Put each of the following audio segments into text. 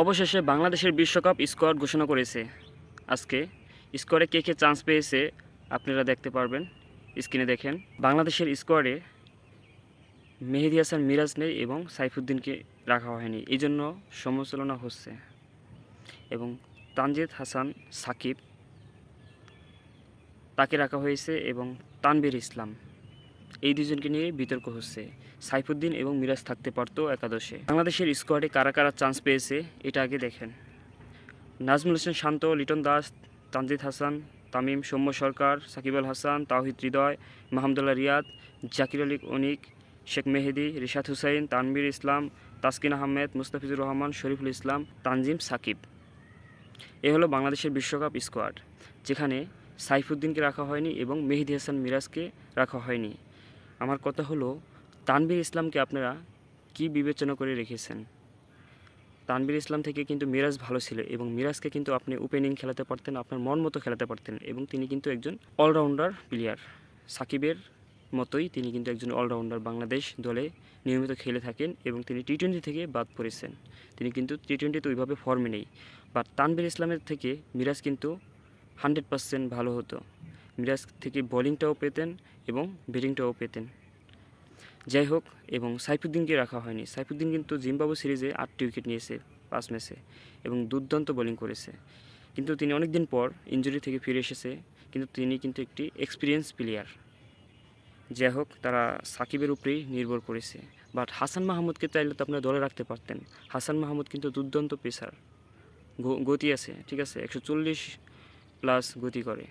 অবশেষে বাংলাদেশের বিশ্বকাপ স্কোয়াড ঘোষণা করেছে। আজকে স্কোয়াডে কে কে চান্স পেয়েছে আপনারা দেখতে পারবেন। স্ক্রিনে দেখেন, বাংলাদেশের স্কোয়াডে মেহেদি হাসান মিরাজ নেই এবং সাইফুদ্দিনকে রাখা হয়নি। এই জন্য সমালোচনা হচ্ছে। এবং তানজিদ হাসান সাকিব, তাকে রাখা হয়েছে এবং তানবীর ইসলাম। এই দুজনকে নিয়ে বিতর্ক হচ্ছে। সাইফুদ্দিন এবং মিরাজ থাকতে পারতো একাদশে। বাংলাদেশের স্কোয়াডে কারা কারা চান্স পেয়েছে, এটা আগে দেখেন। নাজমুল হোসেন শান্ত, লিটন দাস, তানজিদ হাসান, তামিম, সৌম্য সরকার, সাকিব আল হাসান, তাওহিদ হৃদয়, মাহমুদুল্লাহ রিয়াদ, জাকির আলী অনিক, শেখ মেহেদি, রিশাদ হুসাইন তানবীর ইসলাম, তাসকিন আহমেদ, মুস্তাফিজুর রহমান, শরীফুল ইসলাম, তানজিম, সাকিব। এ হলো বাংলাদেশের বিশ্বকাপ স্কোয়াড যেখানে সাইফুদ্দিনকে রাখা হয়নি এবং মেহেদি হাসান মিরাজকে রাখা হয়নি। আমার কথা হলো তানবীর ইসলামকে আপনারা কি বিবেচনা করে রেখেছেন? তানবীর ইসলাম থেকে কিন্তু মিরাজ ভালো ছিল এবং মিরাজকে কিন্তু আপনি ওপেনিং খেলাতে পারতেন, আপনার মন মতো খেলাতে পারতেন এবং তিনি কিন্তু একজন অলরাউন্ডার প্লেয়ার সাকিবের মতোই তিনি কিন্তু একজন অলরাউন্ডার বাংলাদেশ দলে নিয়মিত খেলে থাকেন এবং তিনি টি টোয়েন্টি থেকে বাদ পড়েছেন। তিনি কিন্তু টি টোয়েন্টিতে ওইভাবে ফর্মে নেই। বাট তানবীর ইসলামের থেকে মিরাজ কিন্তু হান্ড্রেড পার্সেন্ট ভালো হতো। মিরাজ থেকে বোলিংটাও পেতেন এবং ব্যাটিংটাও পেতেন। যাই হোক, এবং সাইফুদ্দিনকে রাখা হয়নি। সাইফুদ্দিন কিন্তু জিম্বাবু সিরিজে আটটি উইকেট নিয়েছে পাঁচ ম্যাচে এবং দুর্দান্ত বোলিং করেছে। কিন্তু তিনি অনেক দিন পর ইঞ্জুরি থেকে ফিরে এসেছে। কিন্তু তিনি কিন্তু একটি এক্সপিরিয়েন্স প্লেয়ার। যাই হোক, তারা সাকিবের উপরেই নির্ভর করেছে। বাট হাসান মাহমুদকে চাইলে তো আপনারা দলে রাখতে পারতেন। হাসান মাহমুদ কিন্তু দুর্দান্ত পেসার। গতি আছে, ঠিক আছে? একশো চল্লিশ প্লাস গতি করে।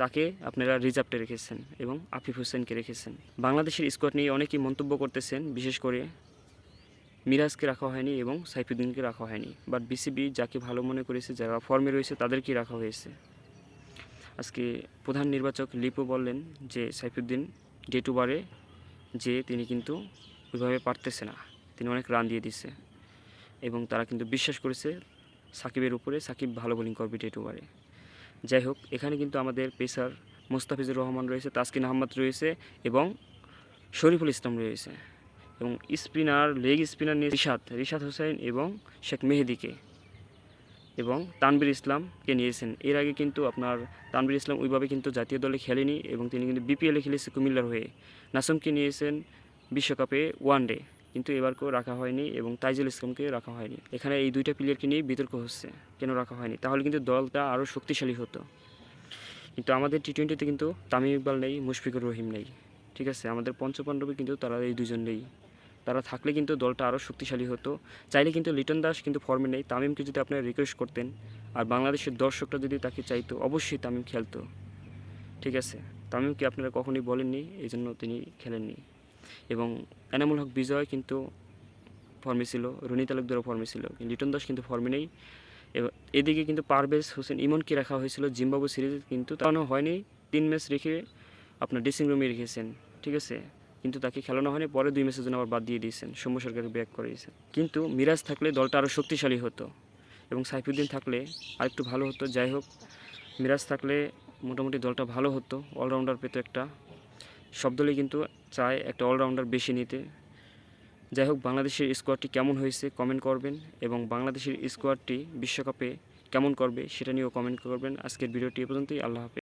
তাকে আপনারা রিজার্ভে রেখেছেন এবং আফিফ হোসেনকে রেখেছেন। বাংলাদেশের স্কোয়াড নিয়ে অনেকেই মন্তব্য করতেছেন, বিশেষ করে মিরাজকে রাখা হয়নি এবং সাইফুদ্দিনকে রাখা হয়নি। বাট বিসিবি যাকে ভালো মনে করেছে, যারা ফর্মে রয়েছে, তাদেরকেই রাখা হয়েছে। আজকে প্রধান নির্বাচক লিপু বললেন যে, সাইফুদ্দিন ডে টু বারে যে তিনি কিন্তু ওইভাবে পারতেছে না। তিনি অনেক রান দিয়ে দিচ্ছে এবং তারা কিন্তু বিশ্বাস করেছে সাকিবের উপরে, সাকিব ভালো বোলিং করবে ডে টু বারে। যাই হোক, এখানে কিন্তু আমাদের পেসার মোস্তাফিজুর রহমান রয়েছে, তাসকিন আহমদ রয়েছে এবং শরীফুল ইসলাম রয়েছে এবং স্পিনার, লেগ স্পিনার নিয়ে রিশাদ রিশাদ হোসেন এবং শেখ মেহেদিকে এবং তানবির ইসলামকে নিয়েছেন। এর আগে কিন্তু আপনার তানবির ইসলাম ওইভাবে কিন্তু জাতীয় দলে খেলেনি এবং তিনি কিন্তু বিপিএলে খেলেছে কুমিল্লার হয়ে। নাসমকে নিয়েছেন বিশ্বকাপে ওয়ান ডে কিন্তু এবারকেও রাখা হয়নি এবং তাইজুল ইসলামকে রাখা হয়নি। এখানে এই দুইটা প্লেয়ারকে নিয়ে বিতর্ক হচ্ছে, কেন রাখা হয়নি? তাহলে কিন্তু দলটা আরও শক্তিশালী হতো। কিন্তু আমাদের টি টোয়েন্টিতে কিন্তু তামিম ইকবাল নেই, মুশফিকুর রহিম নেই, ঠিক আছে? আমাদের পঞ্চপাণ্ডবে কিন্তু তারা এই দুজন নেই। তারা থাকলে কিন্তু দলটা আরও শক্তিশালী হতো। চাইলে কিন্তু লিটন দাস কিন্তু ফর্মে নেই। তামিমকে যদি আপনারা রিকোয়েস্ট করতেন, আর বাংলাদেশের দর্শকরা যদি তাকে চাইতো, অবশ্যই তামিম খেলতো, ঠিক আছে? তামিমকে আপনারা কখনোই বলেননি এই জন্য তিনি খেলেননি। এবং এনামুল হক বিজয় কিন্তু ফর্মে ছিল রনি তালুকদারও ফর্মে ছিল, লিটন দাস কিন্তু ফর্মে নেই। এবার এদিকে কিন্তু পারভেজ হোসেন, ইমনকে রাখা হয়েছিল জিম্বাবু সিরিজে, কিন্তু তাও হয়নি। তিন ম্যাচ রেখে আপনার ড্রেসিং রুমে রেখেছেন, ঠিক আছে? কিন্তু তাকে খেলানো হয়নি, পরে দুই ম্যাচের জন্য আবার বাদ দিয়ে দিয়েছেন, সৌম্য সরকারকে ব্যাক করিয়েছেন কিন্তু মিরাজ থাকলে দলটা আরও শক্তিশালী হতো এবং সাইফুদ্দিন থাকলে আরেকটু ভালো হতো। যাই হোক, মিরাজ থাকলে মোটামুটি দলটা ভালো হতো অলরাউন্ডার পেতো একটা। সব দলই কিন্তু চায় একটা অলরাউন্ডার বেশি নিতে। যাই হোক, বাংলাদেশের স্কোয়াডটি কেমন হয়েছে কমেন্ট করবেন এবং বাংলাদেশের স্কোয়াডটি বিশ্বকাপে কেমন করবে সেটা নিয়েও কমেন্ট করবেন। আজকের ভিডিওটি এ পর্যন্তই, আল্লাহ হাফেজ।